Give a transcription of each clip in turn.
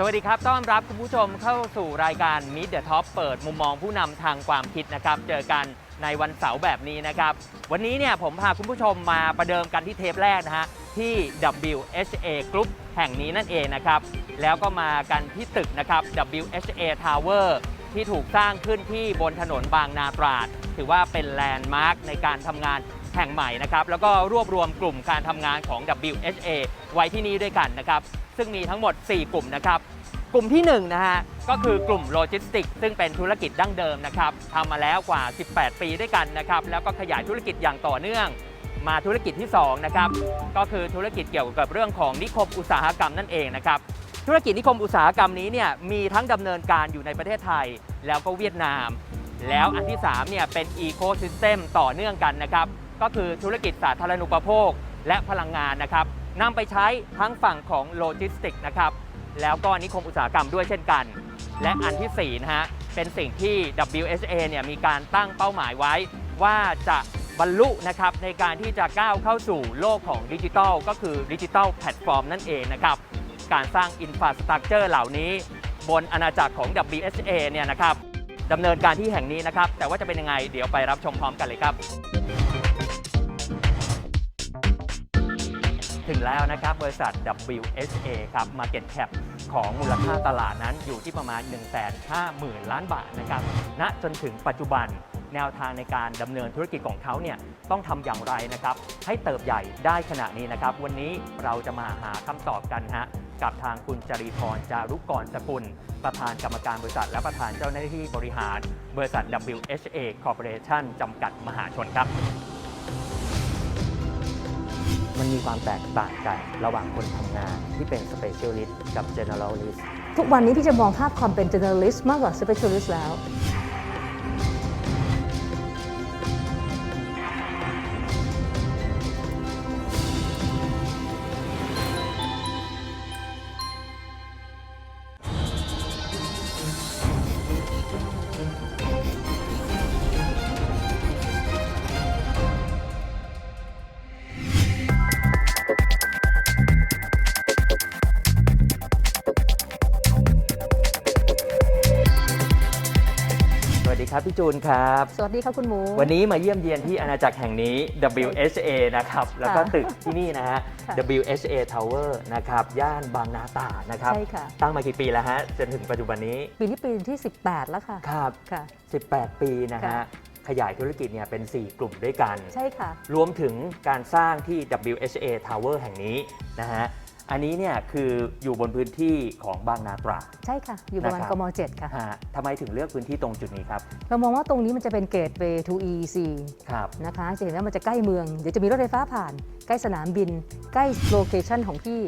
สวัสดีครับ ต้อนรับคุณผู้ชมเข้าสู่รายการ Meet the Top เปิดมุมมองผู้นำทางความคิดนะครับ เจอกันในวันเสาร์แบบนี้นะครับ วันนี้เนี่ยผมพาคุณผู้ชมมาประเดิมกันที่เทปแรกนะฮะ ที่ WHA Group แห่งนี้นั่นเองนะครับ แล้วก็มากันที่ตึกนะครับ WHA Tower ที่ถูกสร้างขึ้นที่บนถนนบางนาตราด ถือว่าเป็นแลนด์มาร์คในการทำงานแห่งใหม่นะครับ แล้วก็รวบรวมกลุ่มการทำงานของ WHA ไว้ที่นี่ด้วยกันนะครับ ซึ่งมีทั้งหมด 4 กลุ่มนะครับกลุ่มที่1นะฮะก็คือกลุ่มโลจิสติกซึ่งเป็นธุรกิจดั้งเดิมนะครับทำมาแล้วกว่า 18 ปีด้วยกันนะครับแล้วก็ขยายธุรกิจอย่างต่อเนื่องมาธุรกิจที่2นะครับก็คือธุรกิจเกี่ยวกับเรื่องของนิคมอุตสาหกรรมนั่นเองนะครับธุรกิจนิคมอุตสาหกรรมนี้เนี่ยมีทั้งดำเนินการอยู่ในประเทศไทย แล้วก็เวียดนาม แล้วอันที่3เนี่ยเป็นอีโค y ิสเต็มต่อเนื่องกันนะครับก็คือธุรกิจสาธารณูปโภคและพลังงานนะครับ นำไปใช้ทั้งฝั่งของโลจิสติกนะครับ แล้วก็นิคมอุตสาหกรรมด้วยเช่นกัน และอันที่4นะฮะ เป็นสิ่งที่ WHA เนี่ยมีการตั้งเป้าหมายไว้ ว่าจะบรรลุนะครับในการที่จะก้าวเข้าสู่โลกของดิจิทัลก็คือดิจิทัลแพลตฟอร์มนั่นเองนะครับ การสร้างอินฟราสตรักเจอร์เหล่านี้ บนอาณาจักรของ WHA เนี่ยนะครับดำเนินการที่แห่งนี้นะครับ แต่ว่าจะเป็นยังไงเดี๋ยวไปรับชมพร้อมกันเลยครับ ถึงแล้วนะครับ บริษัท WHA ครับ Market Cap ของมูลค่าตลาดนั้นอยู่ที่ประมาณ 150,000 ล้านบาทนะครับณจนถึงปัจจุบันแนวทางในการดำเนินธุรกิจของเขาเนี่ยต้องทำอย่างไรนะครับ ให้เติบใหญ่ได้ขนาดนี้นะครับ วันนี้เราจะมาหาคำตอบกันฮะกับทางคุณจรีพรจารุกกรสกุล ประธานกรรมการบริษัท และประธานเจ้าหน้าที่บริหาร บริษัท WHA Corporation จำกัดมหาชนครับ มันมีความแตกต่างกันระหว่างคนทำงานที่เป็น Specialist กับ Generalist ทุกวันนี้พี่จะมองภาพความเป็น generalist มากกว่า specialist แล้ว พี่จูนครับ สวัสดีครับคุณหมู วันนี้มาเยี่ยมเยียนที่อาณาจักรแห่งนี้ WHA นะครับ แล้วก็ตึกที่นี่นะฮะค่ะ WHA Tower นะครับ ย่านบางนาตราดนะครับ ใช่ค่ะ ตั้งมากี่ปีแล้วฮะ จนถึงปัจจุบันนี้ ปีนี้ปีที่ 18 แล้วค่ะ ครับค่ะ 18 ปีนะฮะ ค่ะ ขยายธุรกิจเนี่ยเป็น 4 กลุ่มด้วยกัน ใช่ค่ะ รวมถึงการสร้างที่ WHA Tower แห่งนี้นะฮะ อันนี้เนี่ยคืออยู่บนพื้นที่ของบางนาตราดใช่ค่ะ อยู่ประมาณนะครับ กม7ค่ะ ฮะทำไมถึงเลือกพื้นที่ตรงจุดนี้ครับเรามองว่าตรงนี้มันจะเป็น gateway to EEC ครับ นะคะจะเห็นว่ามันจะใกล้เมือง เดี๋ยวจะมีรถไฟฟ้าผ่าน ใกล้สนามบิน ใกล้โลเคชันของพี่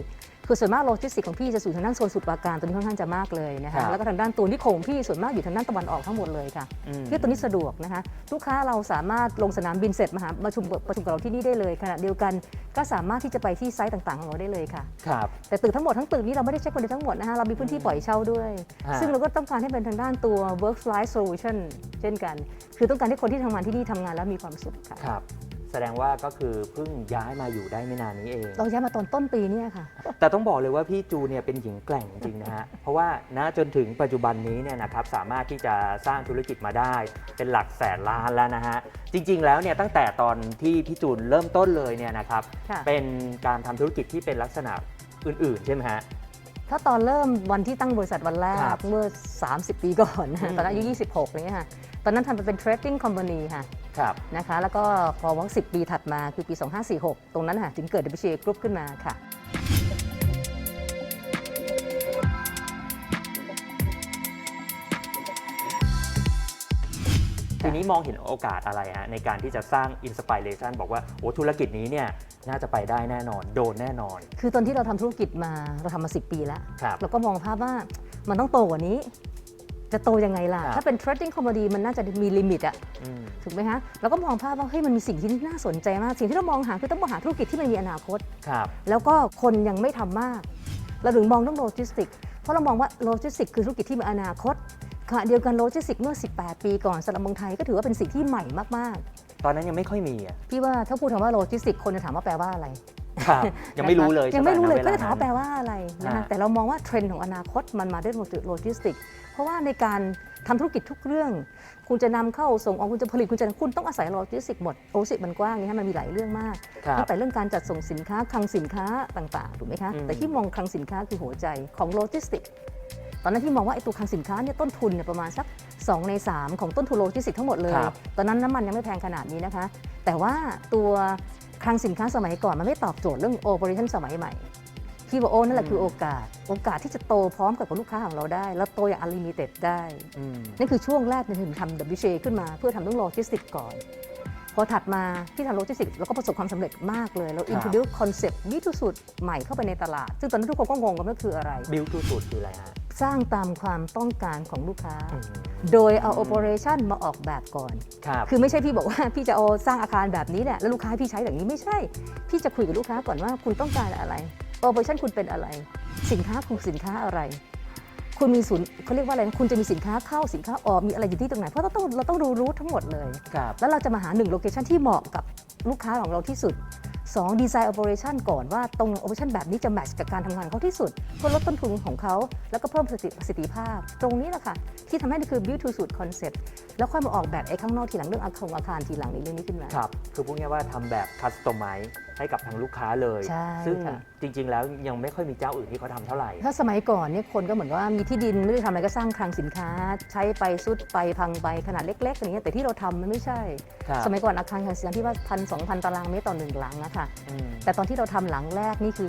คือส่วนมากโลจิสติกของพี่จะสู่ทางด้านโซนสุดปราการตัวนี้ค่อนข้างจะมากเลยนะครัคะบแล้วก็ทางด้านตัวนิคมพี่ส่วนมากอยู่ทางด้านตะวันออกทั้งหมดเลยค่ะอืม ที่ตัวนี้สะดวกนะคะลูกค้าเราสามารถลงสนามบินเสร็จมาหาประชุมประชุมกับเราที่นี่ได้เลยขณะเดียวกันก็สามารถที่จะไปที่ไซต์ต่างๆของเราได้เลยค่ะ ครับ แต่ตึกทั้งหมดทั้งตึกนี้เราไม่ได้เช็คคนเดียวทั้งหมดนะคะเรามีพื้นที่ปล่อยเช่าด้วย ฮะ ซึ่งเราก็ต้องการให้เป็นทางด้านตัว work life solution เช่นกัน คือต้องการให้คนที่ทำงานที่นี่ทำงานแล้วมีความสุขค่ะ ครับ แสดงว่าก็คือเพิ่งย้ายมาอยู่ได้ไม่นานนี้เอง เราย้ายมาตอนต้นปีเนี่ยค่ะ แต่ต้องบอกเลยว่าพี่จูเนี่ยเป็นหญิงแกร่งจริงๆนะฮะ เพราะว่าณจนถึงปัจจุบันนี้เนี่ยนะครับสามารถที่จะสร้างธุรกิจมาได้ เป็นหลักแสนล้านแล้วนะฮะ จริง ๆ แล้วเนี่ยตั้งแต่ตอนที่พี่จูนเริ่มต้นเลยเนี่ยนะครับ ค่ะ เป็นการทำธุรกิจที่เป็นลักษณะอื่น ๆ ใช่ไหมฮะ ถ้าตอนเริ่มวันที่ตั้งบริษัทวันแรกครับเมื่อ 30 ปีก่อนนะอืคะมตอนนั้นอายุ 26อะไรเงี้ยค่ะ ตอนนั้นทำเป็น trading company ค่ะครับนะคะ แล้วก็พอวัน10ปีถัดมาคือปี 2546 ตรงนั้นค่ะถึงเกิด WCA Group ขึ้นมาค่ะ ทีนี้มองเห็นโอกาสอะไรฮะในการที่จะสร้างอินสปิเรชันบอกว่าโอ้ธุรกิจนี้เนี่ยน่าจะไปได้แน่นอน โดนแน่นอน คือตอนที่เราทำธุรกิจมาเราทำมา 10 ปีแล้ว ครับ เราก็มองภาพว่ามันต้องโตกว่านี้ จะโตยังไงล่ะ ครับ ถ้าเป็น trading company มันน่าจะมีลิมิตอะอืม ถูกไหมคะเราก็มองภาพว่าเฮ้ยมันมีสิ่งที่น่าสนใจมาก สิ่งที่เรามองหาคือต้องมองหาธุรกิจที่มันมีอนาคต ครับ แล้วก็คนยังไม่ทำมาก เราถึงมองเรื่องโลจิสติก เพราะเรามองว่าโลจิสติกคือธุรกิจที่มีอนาคตขณะเดียวกันโลจิสติกเมื่อ 18 ปีก่อนสำหรับเมืองไทยก็ถือว่าเป็นสิ่งที่ใหม่มากตอนนั้นยังไม่ค่อยมีอะ ๆ พี่ว่าถ้าพูดคำว่าโลจิสติกคนจะถามว่าแปลว่าอะไรครับ ยังไม่รู้เลยยังไม่รู้เลยใช่หก็จะถามณว่าแปลว่าอะไรนะคะอ่าแต่เรามองว่าเทรนด์ของอนาคตมันมาด้วยโลจิสติกเพ ราะว่าในการทำธุรกิจทุกเรื่อง คุณจะนำเข้าส่งออกคุณจะผลิตคุณจะคุณต้องอาศัยโลจิสติกหมดโลจิสติกมันกว้างนี่ฮะมันมีหลายเรื่องมากครับตั้งแต่เรื่องการจัดส่งสินค้าคลังสินค้าต่างๆถูกไหมคะอืมแต่ที่มองคลังสินค้าคือหัวใจของโลจิสติกตอนนั้นที่มองว่าไอ้ตัวคลังสินค้าเนี่ยต้นทุนเนี่ยประมาณสัก 2 ใน 3 ของต้นทุนโลจิสติกทั้งหมดเลยครับตอนนั้นน้ำมันยังไม่แพงขนาดนี้นะคะ แต่ว่าตัวคลังสินค้าสมัยก่อนมันไม่ตอบโจทย์เรื่องโอเปอเรชั่นสมัยใหม่ พี่บอกโอ้นั่นแหละคือโอกาส โอกาสที่จะโตพร้อมกับลูกค้าของเราได้ แล้วโตอย่าง unlimited ได้อืมนั่นคือช่วงแรกที่ถึงทำ WJ ขึ้นมา เพื่อทำเรื่องโลจิสติกก่อน พอถัดมาที่ทำโลจิสติกเราก็ประสบความสำเร็จมากเลย เรา introduce concept วิธีสุดใหม่เข้าไปในตลาด ซึ่งตอนนั้นทุกคนก็งงกันว่าคืออะไรบิวทูสูตรคืออะไรฮะสร้างตามความต้องการของลูกค้าอืมโดยเอา operation มาออกแบบก่อนครับคือไม่ใช่พี่บอกว่าพี่จะเอาสร้างอาคารแบบนี้แหละแล้วลูกค้าให้พี่ใช้แบบนี้ไม่ใช่ พี่จะคุยกับลูกค้าก่อนว่าคุณต้องการอะไร operation คุณเป็นอะไร สินค้าคุณสินค้าอะไร คุณมีศูนย์เขาเรียกว่าอะไรนะคุณจะมีสินค้าเข้าสินค้าออกมีอะไรอยู่ที่ตรงไหน เพราะเราต้องเราต้องรู้รู้ทั้งหมดเลย ครับแล้วเราจะมาหาหนึ่งโลเคชันที่เหมาะกับลูกค้าของเราที่สุด2ดีไซน์ operation ก่อนว่าตรง operation แบบนี้จะแมทช์กับการทำงานของเขาที่สุดเพื่อลดต้นทุนของเขา แล้วก็เพิ่มประสิทธิประสิทธิภาพ ตรงนี้แหละค่ะ ที่ทำให้นี่คือ build to suit concept แล้วค่อยมาออกแบบไอ้ข้างนอกทีหลังเรื่องอาคารอาคารทีหลังในเรื่องนี้ขึ้นมา ครับ คือพูดง่ายๆว่าทำแบบคัสตอมไมซ์ ให้กับทางลูกค้าเลย ใช่ซึ่งค่ะ จริง ๆ แล้วยังไม่ค่อยมีเจ้าอื่นที่เขาทำเท่าไหร่ ถ้าสมัยก่อนเนี่ยคนก็เหมือนว่ามีที่ดินไม่ได้ทำอะไรก็สร้างคลังสินค้า ใช้ไปสุดไปพังไปขนาดเล็กๆอย่างเงี้ยแต่ที่เราทำมันไม่ใช่ครับสมัยก่อนอาคารคลังสินค้าที่ว่าพันสองพันตารางเมตรต่อหนึ่งหลังอะค่ะ อืมแต่ตอนที่เราทำหลังแรกนี่คือ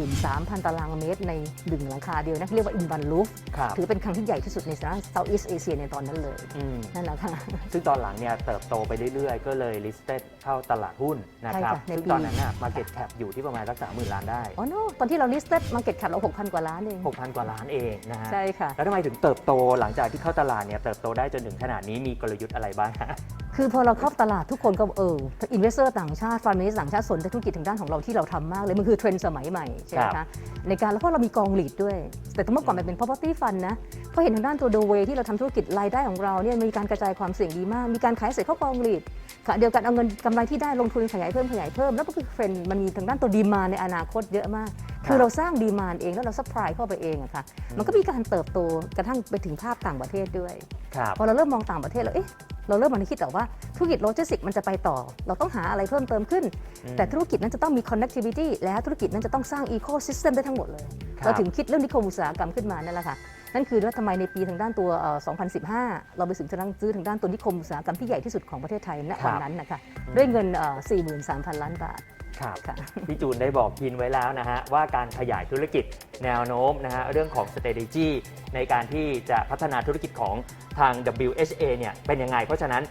53,000 ตารางเมตรในหนึ่งหลังคาเดียวนะเรียกว่าอินบันลูฟครับถือเป็นครั้งที่ใหญ่ที่สุดในเซาท์อีสเอเชียในตอนนั้นเลย อืมนั่นแหละค่ะ ซึ่งตอนหลังเนี่ยเติบโตไปเรื่อยๆ ก็เลย listed เข้าตลาดหุ้นนะครับใช่ค่ะในซึ่งปีตอนนั้นน่ะ market cap อยู่ที่ประมาณสักสามหมื่นล้านได้ อ๋อ no ตอนที่เรา listed market cap เรา6,000 กว่าล้านเอง 6,000 กว่าล้านเองนะฮะใช่ค่ะ แล้วทำไมถึงเติบโตหลังจากที่เข้าตลาดเนี่ยเติบโตได้จนถึงขนาดนี้มีกลยุทธ์อะไรบ้างฮะ คือพอเราเข้าตลาดทุกคนก็เอออินเวสเตอร์ต่างชาติฟันเนสต่างชาติสนใจธุรกิจทางด้านของเราที่เราทำมากเลย มันคือเทรนด์สมัยใหม่ใช่ไหมครัคะบ ในการแล้วเพราะเรามีกองหลีดด้วย แต่เมื่อก่อนมันเป็น property fund นะเพราะเห็นทางด้านตัว the way ที่เราทำธุรกิจรายได้ของเราเนี่ยมีการกระจายความเสี่ยงดีมาก มีการขายเสร็จเข้ากองหลีด ค่ะเดียวกันเอาเงินกำไรที่ได้ลงทุนขยายเพิ่มขยายเพิ่มแล้วก็คือเทรนด์มันมีทางด้านตัวดีมาในอนาคตเยอะมาก คือเราสร้างดีมานเองแล้วเราซัพพลายเข้าไปเองอะค่ะมันก็มีการเติบโตกระทั่งไปถึงภาพต่างประเทศด้วยครับพอเราเริ่มมองต่างประเทศแล้วเอ๊ะเราเริ่มมาคิดแต่ว่าธุรกิจโลจิสติกมันจะไปต่อ เราต้องหาอะไรเพิ่มเติมขึ้นอืมแต่ธุรกิจนั้นจะต้องมี connectivity และธุรกิจนั้นจะต้องสร้าง ecosystem ได้ทั้งหมดเลยครับเราถึงคิดเรื่องนิคมอุตสาหกรรมขึ้นมานั่นแหละค่ะ นั่นคือว่าทำไมในปีทางด้านตัวเอ่อ2015 เราไปถึงทางซื้อทางด้านตัวนิคมอุตสาหกรรมที่ใหญ่ที่สุดของประเทศไทยณวันนั้นนะคะด้วยเงินเอ่อ43,000 ล้านบาทครับค่ะพี่จูนได้บอกพินไว้แล้วนะฮะ ว่าการขยายธุรกิจแนวโน้มนะฮะ เรื่องของ strategy ในการที่จะพัฒนาธุรกิจของทาง WHA เนี่ยเป็นยังไง เพราะฉะนั้น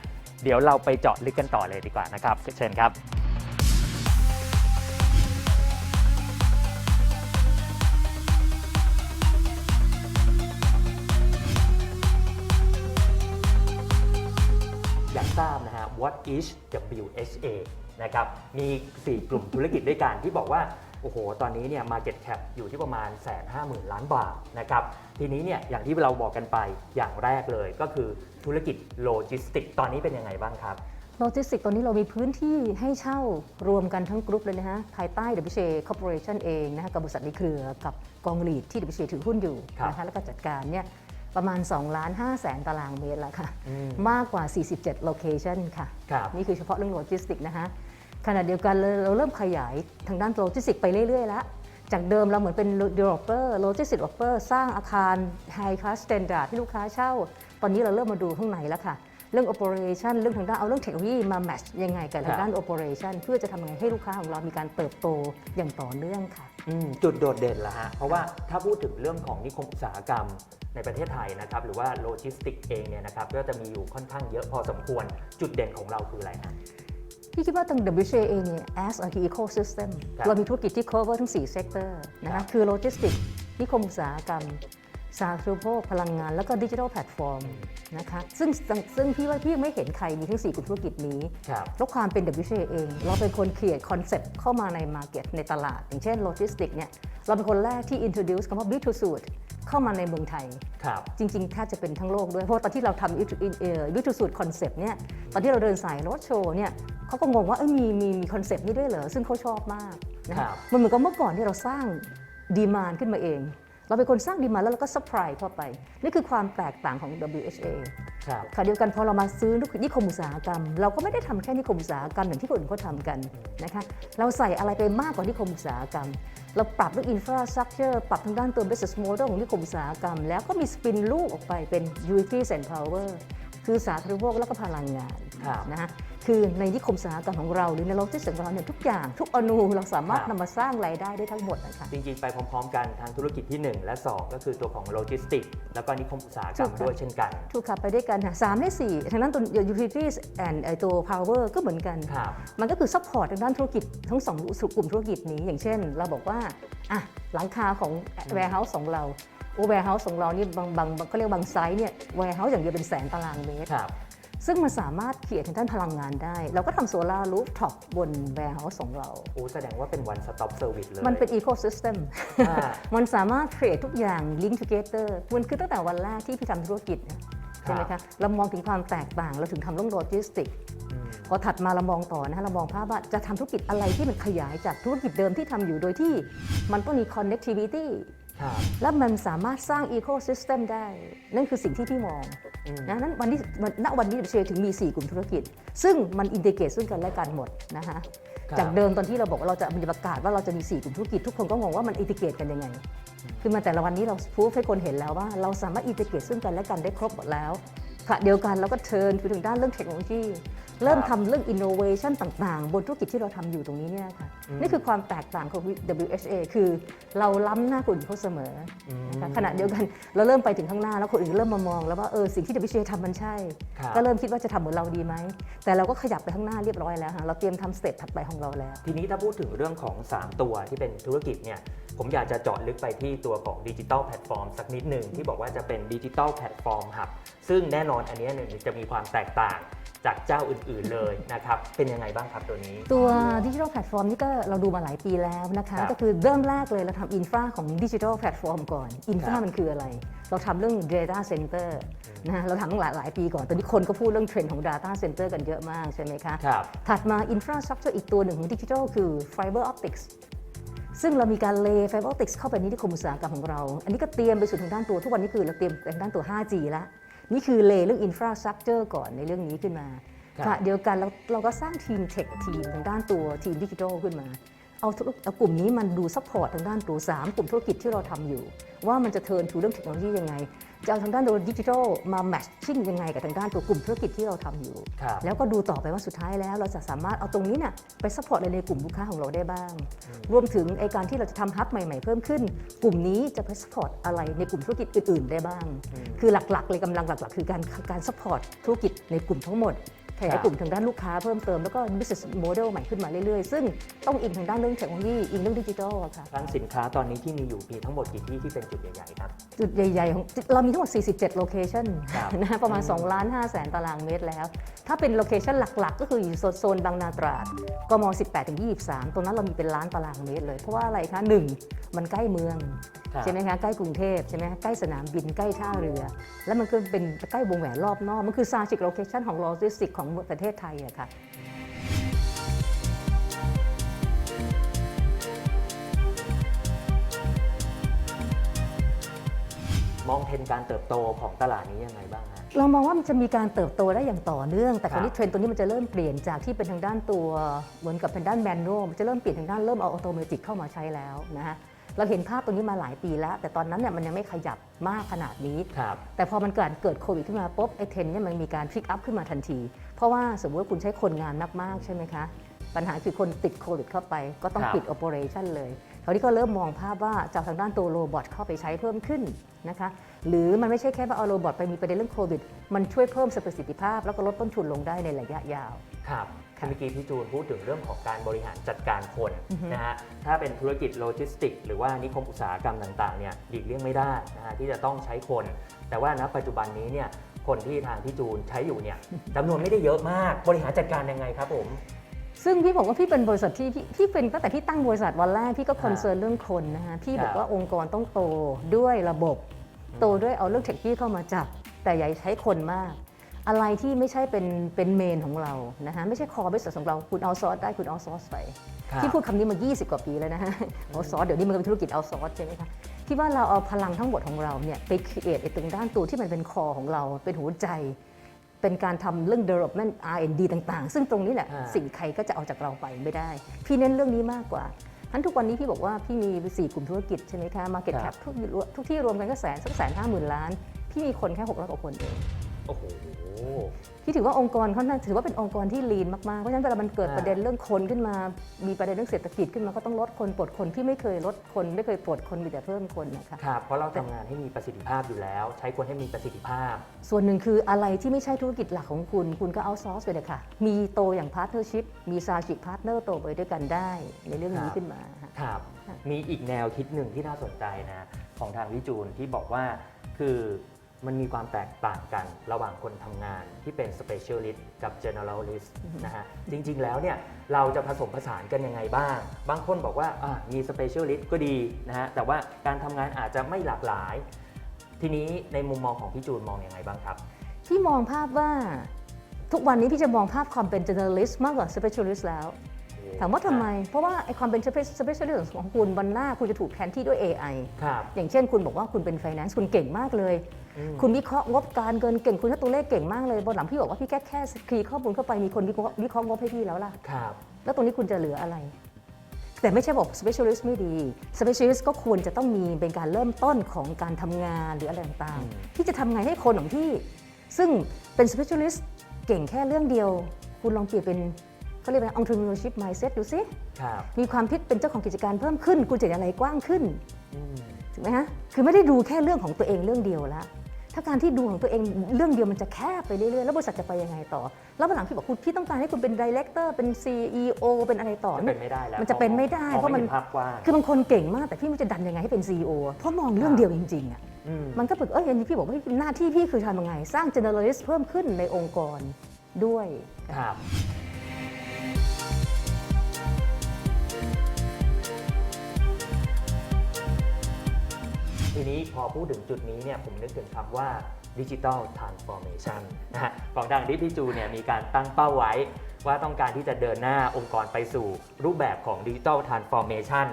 เดี๋ยวเราไปเจาะลึกกันต่อเลยดีกว่านะครับเชิญครับ ราบนะฮะ what is WHA นะครับมี 4 กลุ่มธุรกิจด้วยกันที่บอกว่า โอ้โห ตอนนี้เนี่ย market cap อยู่ที่ประมาณแสนห้าหมื่นล้านบาทนะครับทีนี้เนี่ยอย่างที่เราบอกกันไปอย่างแรกเลยก็คือธุรกิจโลจิสติก ตอนนี้เป็นยังไงบ้างครับโลจิสติกตอนนี้เรามีพื้นที่ให้เช่ารวมกันทั้งกรุ๊ปเลยนะฮะ ภายใต้ WCA Corporation เองนะคะกับบริษัทในเครือกับกองหลีดที่ WCA ถือหุ้นอยู่ครับนะคะแล้วก็จัดการเนี่ย ประมาณ2ล้าน5แสนตารางเมตรแล้วค่ะ อืมมากกว่า 47 โลเคชันค่ะ ครับนี่คือเฉพาะเรื่องโลจิสติกนะคะ ขณะเดียวกันเลยเราเริ่มขยายทางด้านโลจิสติกไปเรื่อยๆแล้ว จากเดิมเราเหมือนเป็น developer logistics developer สร้างอาคาร high class standard ที่ลูกค้าเช่า ตอนนี้เราเริ่มมาดูข้างในแล้วค่ะ เรื่อง operation เรื่องทางด้านเอาเรื่องเทคโนโลยีมา match ยังไงกับทางด้าน operation เพื่อจะทำยังไงให้ลูกค้าของเรามีการเติบโตอย่างต่อเนื่องค่ะ อืมจุดโดดเด่นละฮะ เพราะว่าถ้าพูดถึงเรื่องของนิคมอุตสาหกรรมในประเทศไทยนะครับ หรือว่าโลจิสติกเองเนี่ยนะครับก็จะมีอยู่ค่อนข้างเยอะพอสมควรจุดเด่นของเราคืออะไรฮะ พี่คิดว่าตรง WCA เองเนี่ย as a ecosystem ครับเรามีธุรกิจที่ cover ทั้ง 4 sector นะครัคะบ คือโลจิสติกนิคมอุตสาหกรรม สาธารณูปโภคพลังงาน แล้วก็ดิจิทัลแพลตฟอร์มนะคะซึ่งซึ่งพี่ว่าพี่ยังไม่เห็นใครมีทั้ง 4 กลุ่มธุรกิจนี้ครับแล้วความเป็น WCA เอง เราเป็นคนเขียนคอนเซปต์เข้ามาใน Market ในตลาด อย่างเช่นโลจิสติกเนี่ยเราเป็นคนแรกที่ introduce คำว่า Build to Suit เข้ามาในเมืองไทยครับจริงๆแทบจะเป็นทั้งโลกด้วย เพราะว่าตอนที่เราทำวิทูสูตรคอนเซปต์เนี่ย ตอนที่เราเดินสายรถโชว์เนี่ยเขาก็งงว่าเอ้ยมีมีมีคอนเซปต์นี้ด้วยเหรอ ซึ่งเขาชอบมากนะครับมันเหมือนกับเมื่อก่อนที่เราสร้างดีมานขึ้นมาเอง เราเป็นคนสร้างดีมานแล้วเราก็ซัพพลายเข้าไป นี่คือความแตกต่างของ WHA ครับค่ะเดียวกันพอเรามาซื้อนิคมอุตสาหกรรม เราก็ไม่ได้ทำแค่นิคมอุตสาหกรรมอย่างที่คนอื่นเขาทำกันนะคะเราใส่อะไรไปมากกว่านิคมอุตสาหกรรม เราปรับเรื่อง infrastructure ปรับทางด้านตัว business model ของนิคมอุตสาหกรรม แล้วก็มีสปินลูกออกไปเป็น utilities and power คือสาธารณูปโภคและก็พลังงานครับนะคะคือในนิคมอุตสาหกรรมของเราหรือในโลจิสติกส์ของเราเนี่ยทุกอย่างทุกอนูเราสามารถครับนำมาสร้างรายได้ได้ทั้งหมดนะคะจริงๆ ไปพร้อมๆ กันทั้งธุรกิจที่ 1 และ 2 ก็คือตัวของโลจิสติกแล้วก็นิคมอุตสาหกรรมถูกค่ะด้วยเช่นกัน ถูกค่ะไปด้วยกันค่ะสามในสี่ทางด้านตัว utilities and ไอ้ตัว power ก็เหมือนกันครับมันก็คือซัพพอร์ตทางด้านธุรกิจทั้งสองกลุ่มธุรกิจนี้ อย่างเช่น เราบอกว่าอะหลังคาของ warehouse ของเรา โอ้ warehouse ของเรานี่บางบางเขาเรียกว่าบางไซส์เนี่ย warehouse อย่างเดียวเป็นแสนตารางเมตร ครับ ซึ่งมันสามารถเขียนทางด้านพลังงานได้ เราก็ทำโซลารูฟท็อปบน warehouse ของเรา โอ้แสดงว่าเป็น one stop service เลย มันเป็น ecosystem อ่า มันสามารถ create ทุกอย่าง link together มันคือตั้งแต่วันแรกที่พี่ทำธุรกิจเนี่ยใช่ไหมครัคะบเรามองถึงความแตกต่างเราถึงทำเรื่องโลจิสติก อืม พอถัดมาเรามองต่อนะคะเรามองภาพว่าจะทำธุรกิจอะไรที่มันขยายจากธุรกิจเดิมที่ทำอยู่โดยที่ มันต้องมี connectivity ครับ และมันสามารถสร้าง ecosystem ได้ นั่นคือสิ่งที่พี่มองอืมนะนั้นวันนี้วันณวันนี้เชถึงมี 4 กลุ่มธุรกิจ ซึ่งมันอินเ g เก e ซึ่งกันและกันหมดนะคะครับจากเดิมตอนที่เราบอกว่าเราจะมีประกาศว่าเราจะมี 4 กลุ่มธุรกิจทุกคนก็งงว่ามันอินเ g เก e กันยังไงคือมาแต่ละวันนี้เราพูดให้คนเห็นแล้วว่าเราสามารถอินเ g เก e ซึ่งกันและกันได้ครบหมดแล้วขณะเดียวกันเราก็เทิร์นไปถึงด้านเรื่องเทคโนโลยี เริ่มทำเรื่อง innovation ต่างๆ บนธุรกิจที่เราทำอยู่ตรงนี้เนี่ยค่ะอืมนี่คือความแตกต่างของ WHA คือเราล้ำหน้าคนอื่นเขาเสมออืมนะคะขณะเดียวกันเราเริ่มไปถึงข้างหน้าแล้วคนอื่นเริ่มมามอง แล้วว่าเออสิ่งที่ WHA ทำมันใช่ครับก็เริ่มคิดว่าจะทำเหมือนเราดีไหม แต่เราก็ขยับไปข้างหน้าเรียบร้อยแล้วค่ะเราเตรียมทำสเต็ปถัดไปของเราแล้ว ทีนี้ถ้าพูดถึงเรื่องของ 3 ตัวที่เป็นธุรกิจเนี่ยผมอยากจะเจาะลึกไปที่ตัวของดิจิ t a ลแพลตฟอร์มสักนิดหนึ่งที่บอกว่าจะเป็นดิจิ t a ลแพลตฟอร์มหับซึ่งแน่นอนอันเนี้ยหนึ่งจะมีความแตกต่าง จากเจ้าอื่นๆเลยนะครับ เป็นยังไงบ้างครับตัวนี้ ตัวดิจิทัลแพลตฟอร์มนี่ก็เราดูมาหลายปีแล้วนะคะ ครับก็คือเริ่มแรกเลยเราทำอินฟราของดิจิทัลแพลตฟอร์มก่อนอินฟราครับมันคืออะไร เราทำเรื่อง Data Center นะฮะเราทำตั้งหลายหลายปีก่อน ตอนนี้คนก็พูดเรื่องเทรนด์ของ Data Center กันเยอะมากใช่ไหมคะ ครับ ถัดมา Infrastructure อีกตัวหนึ่งของดิจิทัลคือ Fiber Optics ซึ่งเรามีการเล Fiber Optics เข้าไปในนิคมอุตสาหกรรมของเรา อันนี้ก็เตรียมไปสู่ทางด้านตัวทุกวันนี้คือเราเตรียมไปทางด้านตัว 5G แล้ว นี่คือเลเรื่อง Infrastructure ก่อนในเรื่องนี้ขึ้นมาครับขณะเดียวกันเราเราก็สร้างทีมเทคทีมทางด้านตัวทีมดิจิทัลขึ้นมา เอาธุรเอากลุ่มนี้มันดูซัพพอร์ตทางด้านตัว3กลุ่มธุรกิจที่เราทำอยู่ ว่ามันจะเทิร์นทูเรื่องเทคโนโลยียังไง จะเอาทางด้านตัวดิจิทัลมาแมทชิ่งยังไงกับทางด้านตัวกลุ่มธุรกิจที่เราทำอยู่ครับแล้วก็ดูต่อไปว่าสุดท้ายแล้ว เราจะสามารถเอาตรงนี้เนี่ยไปซัพพอร์ตในกลุ่มลูกค้าของเราได้บ้าง รวมถึงไอการที่เราจะทำฮับใหม่ๆเพิ่มขึ้น กลุ่มนี้จะไปซัพพอร์ตอะไรในกลุ่มธุรกิจอื่นๆ ได้บ้างอืมคือหลักๆเลยกำลังหลัก ๆ คือการการซัพพอร์ตธุรกิจในกลุ่มทั้งหมด ขยายกลุ่มทางด้านลูกค้าเพิ่มเติมแล้วก็ business model ใหม่ขึ้นมาเรื่อยๆ ซึ่งต้องอินทางด้านเรื่องเทคโนโลยีอินเรื่องดิจิทัลอะค่ะคลังสินค้าตอนนี้ที่มีอยู่มีทั้งหมดกี่ที่ที่เป็นจุดใหญ่ๆครับ จุดใหญ่ๆของเรามีทั้งหมด 47โลเคชันครับนะฮะประมาณ2ล้าน5แสนตารางเมตรแล้ว ถ้าเป็นโลเคชันหลักๆ ก็คืออยู่โซนบางนาตราดกม 18ถึง23 ตรงนั้นเรามีเป็นล้านตารางเมตรเลย เพราะว่าอะไรคะ1มันใกล้เมืองครับใช่ไหมคะใกล้กรุงเทพใช่ไหมคะใกล้สนามบินใกล้ท่าเรือ แล้วมันก็เป็นใกล้วงแหวนรอบนอกมันคือซาชิกโลเคชันของโลจิสติกของประเทศไทยอะค่ะมองเทรนด์การเติบโตของตลาดนี้ยังไงบ้างฮะ เรามองว่ามันจะมีการเติบโตได้อย่างต่อเนื่อง แต่คครัราวบนี้เทรนด์ตัวนี้มันจะเริ่มเปลี่ยนจากที่เป็นทางด้านตัวเหมือนกับทางด้านแมนนวลมันจะเริ่มเปลี่ยนทางด้านเริ่มเอาออโตเมติกเข้ามาใช้แล้วนะฮะเราเห็นภาพตรงนี้มาหลายปีแล้ว แต่ตอนนั้นเนี่ยมันยังไม่ขยับมากขนาดนี้ครับแต่พอมันเกิดเกิดโควิดขึ้นมาปุ๊บไอ้เทรนด์เนี่ยมันมีการพิกอัพขึ้นมาทันที เพราะว่าสมมติว่าคุณใช้คนงานมากๆใช่ไหมคะ ปัญหาคือคนติดโควิดเข้าไป ก็ต้องครับปิดโอเปอเรชันเลยคราวนี้ก็เริ่มมองภาพว่าจะเอาทางด้านตัวโรบอทเข้าไปใช้เพิ่มขึ้นนะคะหรือมันไม่ใช่แค่ว่าเอาโรบอทไปมีประเด็นเรื่องโควิด มันช่วยเพิ่มประสิทธิภาพ แล้วก็ลดต้นทุนลงได้ในระยะยาว ครับค่ะเมื่อกี้พี่จูนพูดถึงเรื่องของการบริหารจัดการคนอือฮึนะฮะ ถ้าเป็นธุรกิจโลจิสติก หรือว่านิคมอุตสาหกรรมต่างๆเนี่ยหลีกเลี่ยงไม่ได้นะฮะที่จะต้องใช้คน แต่ว่าณปัจจุบันนี้เนี่ย คนที่ทางพี่จูนใช้อยู่เนี่ยจำนวนไม่ได้เยอะมาก บริหารจัดการยังไงครับผม ซึ่งพี่บอกว่าพี่เป็นบริษัทที่พี่พี่เป็นตั้งแต่พี่ตั้งบริษัทวันแรกพี่ก็อ่าคอนเซิร์นเรื่องคนนะคะพี่บอกครับว่าองค์กรต้องโตด้วยระบบ โตด้วยเอาเรื่องเทคโนโลยีเข้ามาจับ แต่อย่าใช้คนมาก อะไรที่ไม่ใช่เป็นเป็นเมนของเรานะคะไม่ใช่คอ business ของเราคุณเอาซอสได้คุณเอาซอสไปครับที่พูดคำนี้มา 20 กว่าปีแล้วนะฮะเอาซอสเดี๋ยวนี้มันก็เป็นธุรกิจเอาซอสใช่ไหมคะ ที่ว่าเราเอาพลังทั้งหมดของเราเนี่ยไปครีเอทไอ้ตรงด้านตัวที่มันเป็นคอของเรา เป็นหัวใจ เป็นการทำเรื่อง development R&D ต่าง ๆ ซึ่งตรงนี้แหละอ่าสิ่งใครก็จะเอาจากเราไปไม่ได้ พี่เน้นเรื่องนี้มากกว่าทั้นทุกวันนี้พี่บอกว่าพี่มีสี่กลุ่มธุรกิจใช่ไหมคะ market ครั cap บทุกทุกที่รวมกันก็แสนสักแสนห้าหมื่นล้าน พี่มีคนแค่หกร้อยกว่าคนเองโอ้โห พี่ถือว่าองค์กรเขาน่าถือว่าเป็นองค์กรที่ลีนมากๆ เพราะฉะนั้นเวลามันเกิดอ่าประเด็นเรื่องคนขึ้นมา มีประเด็นเรื่องเศรษฐกิจขึ้นมาก็ต้องลดคนปลดคนพี่ไม่เคยลดคนไม่เคยปลดคนมีแต่เพิ่มคนนะคะครับเพราะเราทำงานให้มีประสิทธิภาพอยู่แล้ว ใช้คนให้มีประสิทธิภาพ ส่วนหนึ่งคืออะไรที่ไม่ใช่ธุรกิจหลักของคุณ คุณก็เอาซอร์สไปเลยค่ะ มีโตอย่างพาร์ทเนอร์ชิพมีซาชิพาร์ทเนอร์โตไปด้วยกันได้ในเรื่องคนี้รับขึ้นมาค่ะครับค่ะมีอีกแนวคิดหนึ่งที่น่าสนใจนะของทางวิจูนที่บอกว่าคือ มันมีความแตกต่างกันระหว่างคนทำงานที่เป็น specialist กับ generalist นะฮะ จริงๆ แล้วเนี่ยเราจะผสมผสานกันยังไงบ้าง บางคนบอกว่าอะมี specialist ก็ดีนะฮะ แต่ว่าการทำงานอาจจะไม่หลากหลาย ทีนี้ในมุมมองของพี่จูนมองยังไงบ้างครับพี่มองภาพว่าทุกวันนี้พี่จะมองภาพความเป็น generalist มากกว่า specialist แล้ว ถามว่าทำไม เพราะว่าไอความเป็น specialist ของคุณวันหน้าคุณจะถูกแทนที่ด้วย AI ครับ อย่างเช่นคุณบอกว่าคุณเป็น finance คุณเก่งมากเลย อืม คุณวิเคราะห์งบการเงินเก่งคุณถ้าตัวเลขเก่งมากเลยบนหลังพี่บอกว่าพี่แค่แค่คีย์ข้อมูลเข้าไปมีคนวิเคราะห์วิเคราะห์งบให้พี่แล้วล่ะ ครับ แล้วตรงนี้คุณจะเหลืออะไร แต่ไม่ใช่บอก specialist ไม่ดี specialist ก็ควรจะต้องมีเป็นการเริ่มต้นของการทำงานหรืออะไรต่างอืมๆที่จะทำไงให้คนของพี่ ซึ่งเป็น specialist เก่งแค่เรื่องเดียว คุณลองเปลี่ยนเป็น เขาเรียกว่า entrepreneurship mindset ดูสิครับมีความคิดเป็นเจ้าของกิจการเพิ่มขึ้นคุณจะเห็นอะไรกว้างขึ้นอืมถูกไหมฮะคือไม่ได้ดูแค่เรื่องของตัวเองเรื่องเดียวละถ้าการที่ดูของตัวเองเรื่องเดียวมันจะแคบไปเรื่อยๆแล้วบริษัทจะไปยังไงต่อ แล้ววันหลังพี่บอกคุณพี่ต้องการให้คุณเป็นดีเลกเตอร์เป็น CEO เป็นอะไรต่อ จะเป็นไม่ได้แล้วมันจะเป็นไม่ได้มองเพราะมันห็ภาพกว้างคือบางคนเก่งมากแต่พี่ไม่รู้จะดันยังไงให้เป็น CEO เพราะมองเรื่องเดียวจริงๆอะอืมมันก็แบบเอออย่างนี้พี่บอกว่าหน้าที่พี่คือทำยังไง สร้าง generalist เพิ่มขึ้นในองค์กรด้วย ครับ ทีนี้พอพูดถึงจุดนี้เนี่ยผมนึกถึงคำว่าดิจิ t a ลทรานส์ฟอร์เมชันนะฮะของทางที่พี่จูเนี่ยมีการตั้งเป้าไว้ว่าต้องการที่จะเดินหน้าองค์กรไปสู่รูปแบบของดิจิ t a ลทรานส์ฟอร์เมชัน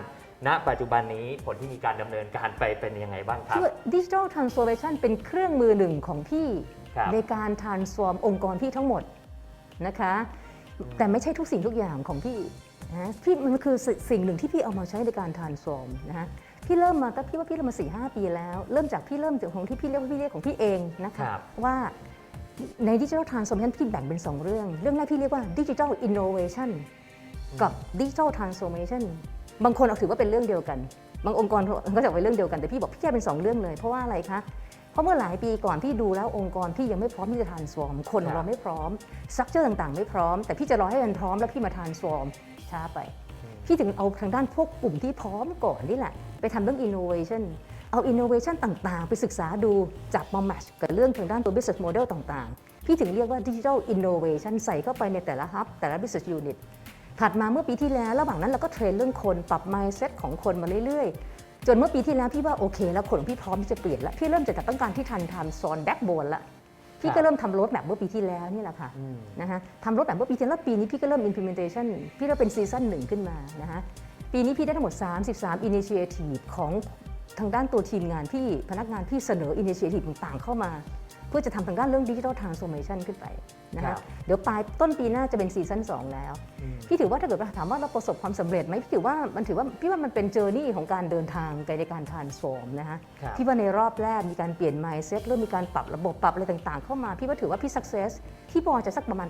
ณปัจจุบันนี้ผลที่มีการดำเนินการไปเป็นยังไงบ้างครับที่ว่า digital transformation เป็นเครื่องมือหนึ่งของพี่ครับในการ transform องค์กรพี่ทั้งหมดนะคะ แต่ไม่ใช่ทุกสิ่งทุกอย่างของพี่นะพี่มันคือสิสิ่งหนึ่งที่พี่เอามาใช้ในการ transform นะฮะ พี่เริ่มมาก็พี่ว่าพี่เริ่มมา4ีหปีแล้ว เริ่มจากพี่เริ่มจากของที่พี่เรียกว่าพี่เรียกของพี่เองนะคะครับ ว่าใน digital transformation พี่แบ่งเป็น 2 เรื่อง เรื่องแรกพี่เรียกว่า digital innovation กับ digital transformation บางคนเอาถือว่าเป็นเรื่องเดียวกัน บางองค์กรก็จะเป็นเรื่องเดียวกันแต่พี่บอกพี่แยกเป็น2เรื่องเลย เพราะว่าอะไรคะ เพราะเมื่อหลายปีก่อนพี่ดูแล้วองค์กรพี่ยังไม่พร้อมที่จะ transform คนของเราไม่พร้อม structure ต่างๆ ไม่พร้อม แต่พี่จะรอให้มันพร้อมแล้วพี่มา transform ช้าไป พี่ถึงเอาทางด้านพวกกลุ่มที่พร้อมก่อนนี่แหละ ไปทำเรื่อง innovation เอา innovation ต่างๆ ไปศึกษาดูจับมา match กับเรื่องทางด้านตัว business model ต่างๆ พี่ถึงเรียกว่า digital innovation ใส่เข้าไปในแต่ละ hub แต่ละ business unit ถัดมาเมื่อปีที่แล้ว ระหว่างนั้นเราก็เทรนเรื่องคนปรับ mindset ของคนมาเรื่อยๆ จนเมื่อปีที่แล้วพี่ว่าโอเค แล้วคนของพี่พร้อมที่จะเปลี่ยนแล้วพี่เริ่มจะต้องการที่ทันทำซอนแบ็กโบนละพี่ก็เริ่มทำโรดแมพเมื่อปีที่แล้วนี่แหละค่ะอืมนะคะทำรถแบบเมื่อปีที่แล้วปีนี้พี่ก็เริ่ม implementation พี่เริ่มเป็นซีซั่นหนึ่งขึ้นมานะคะ ปีนี้พี่ได้ทั้งหมด 33 initiative ของทางด้านตัวทีมงานพี่พนักงานพี่เสนอ initiative ต่างๆเข้ามา เพื่อจะทำทางด้านเรื่อง digital transformation ขึ้นไปนะครัคะบเดี๋ยวปลายต้นปีหน้าจะเป็นซีซั่น2แล้ว อืม พี่ถือว่าถ้าเกิดถามว่าเราประสบความสำเร็จไหมพี่ถือว่ามันถือว่าพี่ว่ามันเป็นเจอร์นี่ของการเดินทางไปในการ transform นะคะครับ พี่ว่าในรอบแรกมีการเปลี่ยน mindset เริ่มมีการปรับระบบปรับอะไรต่างๆ เข้ามา พี่ว่าถือว่าพี่ success พี่บอลจะสักประมาณ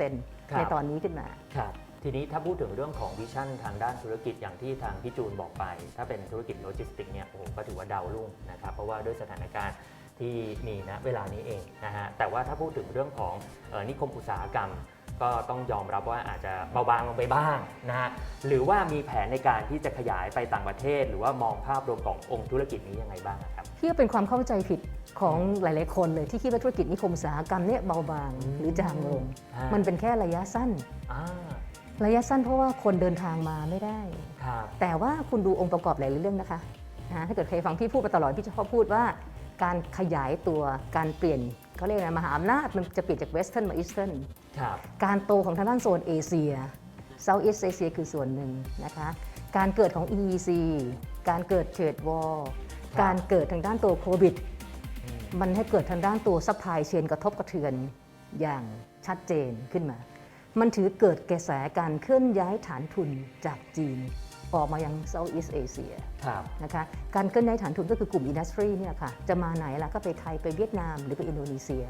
80%ในตอนนี้ขึ้นมา ครับ ทีนี้ถ้าพูดถึงเรื่องของวิชั่นทางด้านธุรกิจอย่างที่ทางพี่จูนบอกไป ถ้าเป็นธุรกิจโลจิสติกเนี่ยโอ้โหก็ถือว่าดาวรุ่งนะครับ เพราะว่าด้วยสถานการณ์ที่มีณเวลานี้เองนะฮะแต่ว่าถ้าพูดถึงเรื่องของเอ่อนิคมอุตสาหกรรม ก็ต้องยอมรับว่าอาจจะเบาบางลงไปบ้างนะฮะหรือว่ามีแผนในการที่จะขยายไปต่างประเทศ หรือว่ามองภาพรวมขององค์ธุรกิจนี้ยังไงบ้างอะครับพี่ว่าเป็นความเข้าใจผิดของหลาย ๆ คนเลยที่คิดว่าธุรกิจนิคมอุตสาหกรรมเนี่ยเบาบางอืมหรือจางลงฮะมันเป็นแค่ระยะสั้นอ่า ระยะสั้นเพราะว่าคนเดินทางมาไม่ได้ ครับ แต่ว่าคุณดูองค์ประกอบหลายๆเรื่องนะคะนะถ้าเกิดใครฟังพี่พูดมาตลอดพี่จะชอบพูดว่า การขยายตัวการเปลี่ยนเขาเรียกอะไรมหาอำนาจมันจะเปลี่ยนจากเวสเทิร์นมาอีสเทิร์นครับ การโตของทางด้านโซนเอเชีย Southeast Asia คือส่วนหนึ่งนะคะ การเกิดของ EEC การเกิดเทรดวอลครับการเกิดทางด้านตัวโควิดอืมมันให้เกิดทางด้านตัวซัพพลายเชนกระทบกระเทือนอย่างชัดเจนขึ้นมา มันถือเกิดกระแสการเคลื่อนย้ายฐานทุนจากจีน ออกมายัง Southeast Asia ครับนะคะการเคลื่อนย้ายฐานทุนก็คือกลุ่มอินดัสทรีเนี่ยค่ะจะมาไหนล่ะก็ไปไทยไปเวียดนามหรือไปอินโดนีเซีย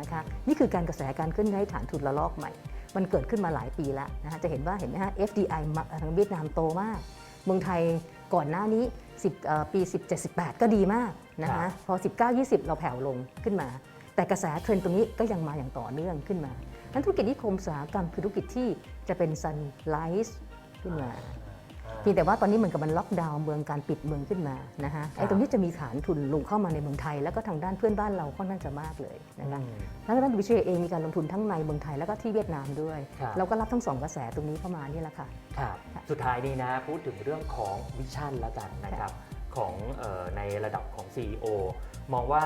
นะคะนี่คือการกระแสการเคลื่อนย้ายฐานทุนระลอกใหม่ มันเกิดขึ้นมาหลายปีแล้วนะคะจะเห็นว่าเห็นไหมฮะ FDI มาทางเวียดนามโตมาก เมืองไทยก่อนหน้านี้10เอ่อปี 17 18 ก็ดีมากนะครัคะบพอ 19 20 เราแผ่วลงขึ้นมา แต่กระแสเทรนด์ตรงนี้ก็ยังมาอย่างต่อเนื่องขึ้นมา นั้นธุรกิจนิคมอุตสาหกรรมคือธุรกิจที่จะเป็น sunrise ขึ้นมาเพียงแต่ว่าตอนนี้เหมือนกับมันล็อกดาวน์เมืองการปิดเมืองขึ้นมานะคะไอ้ตรงนี้จะมีฐานทุนลงเข้ามาในเมืองไทย แล้วก็ทางด้านเพื่อนบ้านเราค่อนข้างจะมากเลยนะคะอืมแล้วด้านวิเชียเองมีการลงทุนทั้งในเมืองไทยแล้วก็ที่เวียดนามด้วยครับเราก็รับทั้งสองกระแสตรงนี้เข้ามานี่แหละค่ะครับสุดท้ายนี้นะพูดถึงเรื่องของวิชั่นแล้วกันนะครับของเออในระดับของ CEO มองว่า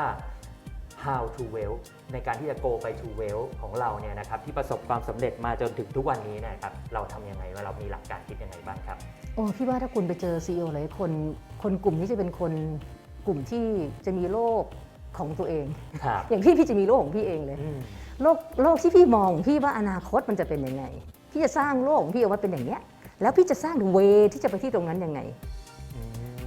how to well ในการที่จะ go ไป to well ของเราเนี่ยนะครับที่ประสบความสำเร็จมาจนถึงทุกวันนี้เนะครับเราทำยังไงว่าเรามีหลักการคิดยังไงบ้างครับ โอ้พี่ว่าถ้าคุณไปเจอซีอหลายคน คนกลุ่มนี้จะเป็นคนกลุ่มที่จะมีโลกของตัวเอง ครับ อย่างพี่พี่จะมีโลกของพี่เองเลยอืมโลกโลกที่พี่มองพี่ว่าอนาคตมันจะเป็นยังไง พี่จะสร้างโลกของพี่เอาไว้เป็นอย่างเนี้ย แล้วพี่จะสร้างเวที่จะไปที่ตรงนั้นยังไงอืม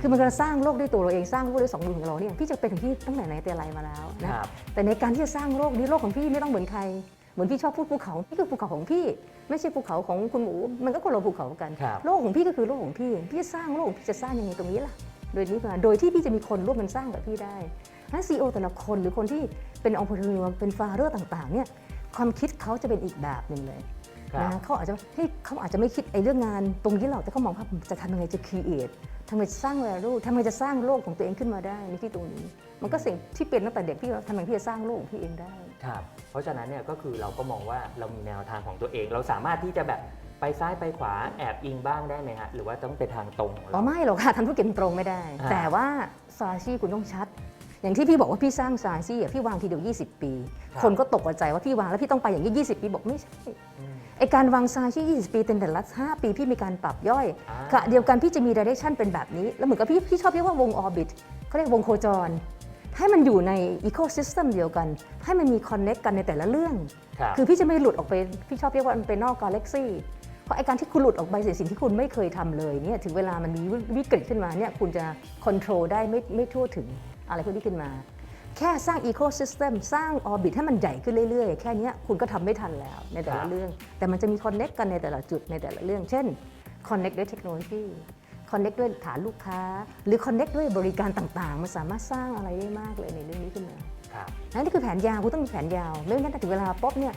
คือมันกำลังสร้างโลกด้วยตัวเราเองสร้างโลกด้วยสองมือของเราเนี่ยพี่จะเป็นของพี่ตั้งแต่ไหนแต่ไรมาแล้วนะครับแต่ในการที่จะสร้างโลกนี้โลกของพี่ไม่ต้องเหมือนใครเหมือนพี่ชอบพูดภูเขานี่คือภูเขาของพี่ ไม่ใช่ภูเขาของคุณหมู มันก็คนละภูเขากันครับโลกของพี่ก็คือโลกของพี่ พี่จะสร้างโลกของพี่จะสร้างยังไงตรงนี้ล่ะ โดยนี้มาโดยที่พี่จะมีคนร่วมกันสร้างกับพี่ได้ถ้าซีอแต่ละคนหรือคนที่เป็นองค์ประกอบเป็นฟาเรอร์ต่างๆเนี่ยความคิดเขาจะเป็นอีกแบบหนึ่งเลยครับ นะเขาอาจจะเฮ้ยเขาอาจจะไม่คิดไอ้เรื่องงานตรงนี้หรอกแต่เขามองว่าจะทำยังไงจะ create ทำไงจะสร้าง value ทำไงจะสร้างโลกของตัวเองขึ้นมาได้ในที่ตรงนี้ มันก็สิ่งที่เป็นตั้งแต่เด็กพี่ว่าทำไงพี่จะสร้างโลกของพี่เองได้ ครับ เพราะฉะนั้นเนี่ยก็คือเราก็มองว่าเรามีแนวทางของตัวเอง เราสามารถที่จะแบบไปซ้ายไปขวาแอบอิงบ้างได้ไหมฮะหรือว่าต้องเป็นทางตรงของอ๋อเรา ไม่หรอกค่ะทำธุรกิจตรงไม่ได้ อ่า แต่ว่าซาชีคุณต้องชัด อย่างที่พี่บอกว่าพี่สร้างซาชีอะพี่วางทีเดียว 20 ปี คนก็ตกใจว่าพี่วางแล้วพี่ต้องไปอย่างนี้ 20 ปีบอกไม่ใช่ อืม ไอการวางซาชี20 ปีเป็นแต่ละ 5 ปีพี่มีการปรับย่อยอ่ากะเดียวกันพี่จะมี direction เป็นแบบนี้ แล้วเหมือนกับพี่พี่ชอบเรียกว่าวงออร์บิทเขาเรียกวงโคจร ให้มันอยู่ใน ecosystem เดียวกัน ให้มันมี connect กันในแต่ละเรื่องครับคือพี่จะไม่หลุดออกไป พี่ชอบเรียกว่ามันเป็นนอกกาแล็กซี่เพราะไอการที่คุณหลุดออกไปสิ่งสิ่งที่คุณไม่เคยทำเลยเนี่ยถึงเวลามันมีวิกฤตขึ้นมาเนี่ยคุณจะควบคุมได้ไม่ไม่ทั่วถึงอะไรพวกนี้ขึ้นมา แค่สร้างอีโค y ิสเต็มสร้างออร์บิทให้มันใหญ่ขึ้นเรื่อยๆ แค่เนี้ยคุณก็ทำไม่ทันแล้วในแต่ครัละบเรื่อง แต่มันจะมีคอนเน็กกันในแต่ละจุดในแต่ละเรื่อง เช่นคอนเน็กด้วยเทคโนโลยีคอนเน็กด้วยฐานลูกค้า หรือคอนเน็กด้วยบริการต่างๆ มันสามารถสร้างอะไรได้มากเลยในเรื่องนี้ขึ้นมาครับนั่นนี่คือแผนยาวคุณต้องมีแผนยาว ไม่งั้นถึงเวลาป๊บเนี่ย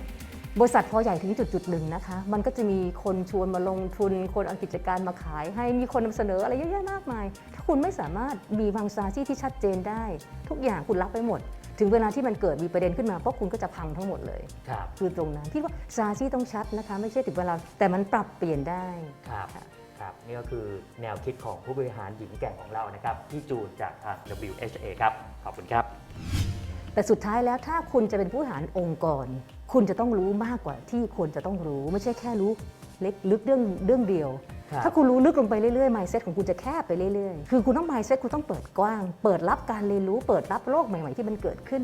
บริษัทพอใหญ่ถึงจุดจุดๆหนึ่งนะคะ มันก็จะมีคนชวนมาลงทุน คนเอากิจการมาขาย ให้มีคนนำเสนออะไรเยอะแยะมากมาย ถ้าคุณไม่สามารถมีวังซาซี่ที่ชัดเจนได้ ทุกอย่างคุณรับไปหมด ถึงเวลาที่มันเกิดมีประเด็นขึ้นมาป๊บคุณก็จะพังทั้งหมดเลยครับคือตรงนั้นที่ว่าซาซี่ต้องชัดนะคะ ไม่ใช่ถึงเวลาแต่มันปรับเปลี่ยนได้ครับค่ะครับนี่ก็คือแนวคิดของผู้บริหารหญิงแกร่งของเรานะครับพี่จูนจากทาง WHA ครับขอบคุณครับ แต่สุดท้ายแล้วถ้าคุณจะเป็นผู้บริหารองค์กร คุณจะต้องรู้มากกว่าที่ควรจะต้องรู้ ไม่ใช่แค่รู้เล็กลึกเรื่องเรื่องเดียวครับถ้าคุณรู้ลึกลงไปเรื่อยๆ mindset ของคุณจะแคบไปเรื่อยๆ คือคุณต้อง mindset คุณต้องเปิดกว้าง เปิดรับการเรียนรู้ เปิดรับโลกใหม่ ๆ ที่มันเกิดขึ้น